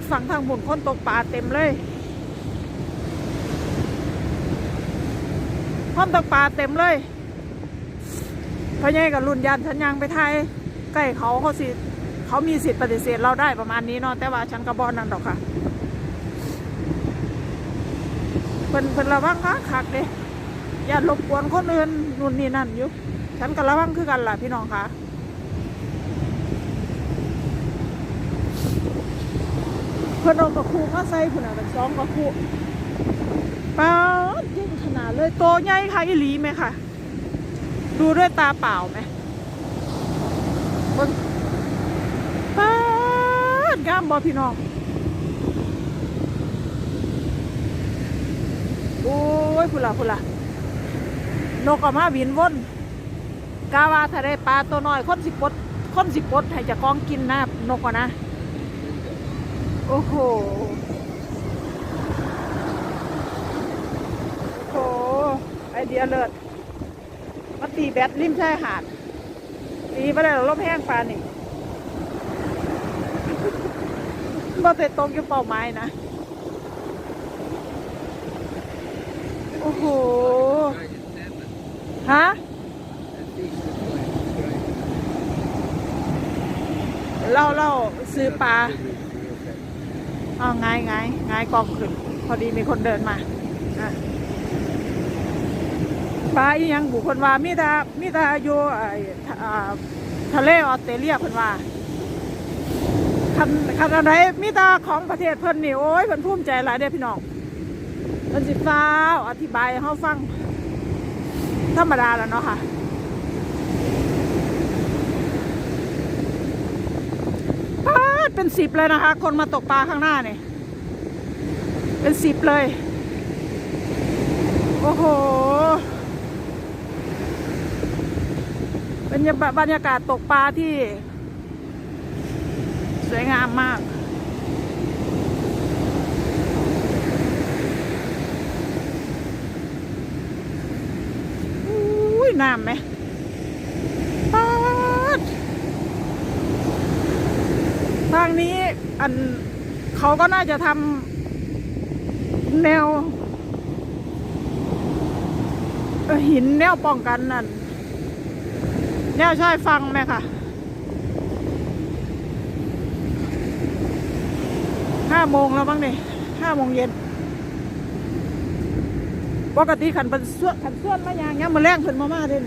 ดฝั่งทางบุญคนตกปลาเต็มเลยคนตกปลาเต็มเลยเพราะงี้กับรุ่นยันฉันยังไปไทยใกล้เขาเขาสิเขามีสิทธิ์ปฏิเสธเราได้ประมาณนี้เนาะแต่ว่าฉันกระบอกนั่นดอกค่ะเพิ่นเพิ่นระวังคักคักเด้อย่ารบกวนคนอื่นนู่นนี่นั่นอยู่ฉันก็ระวังคือกันล่ะพี่น้องค่ะ พิ่นเอากระคูมาใส่พุ่นน่ะเป็นสองกระคูป้าดเก่งขนาดเลยโตใหญ่ค่ะอีหลีไหมค่ะ ดูด้วยตาเปล่าไหมป้าดงามบอพี่น้อง โอ้ยพุ่นละพุ่นละนกออกมาบินวนกาวาถ้าได้ปลาตัวน้อยคนสิปดคนสิปดให้จะกองกินนะนกอะนะ โอ้โห โอ้โหไอเดียเลิศมาตีแบตริมชายหาด ตีไปเลยลบแห้งปลานี่บ่ไปตรงอยู่เป้าไม้นะ โอ้โห ฮะเล่าเล่าซื้อปลา อ้าวไงไงไงกองขึ้น พอดีมีคนเดินมาอะปลาอียังบุคคลว่ามีตามีตาอยู่ไอ้ทะเลออสเตรเลียเพิ่นว่าคันคันอะไรมีตาของประเทศเพิ่นนี่โอ้ยเพิ่นภูมิใจหลายเด้อพี่น้องเพิ่นสิฟ้าวอธิบายให้เฮาฟัง ธรรมดาแล้วเนาะค่ะ ปาด เป็นสิบเลยนะคะ คนมาตกปลาข้างหน้าเนี่ยเป็นสิบเลย โอ้โหเป็นบรรยากาศตกปลาที่ สวยงามมากอุ้ยน้ำไหมปาด ทาง นี้อันเขาก็น่าจะทำแนว หินแนวป้องกันนั่นแนวชายฟังไหมค่ะ ห้าโมงแล้วบ้างนี่ห้าโมงเย็นปกติขันเป็นส่วนขันส่วนมายางเงี้ยมาแรงขึ้นมามาเด่น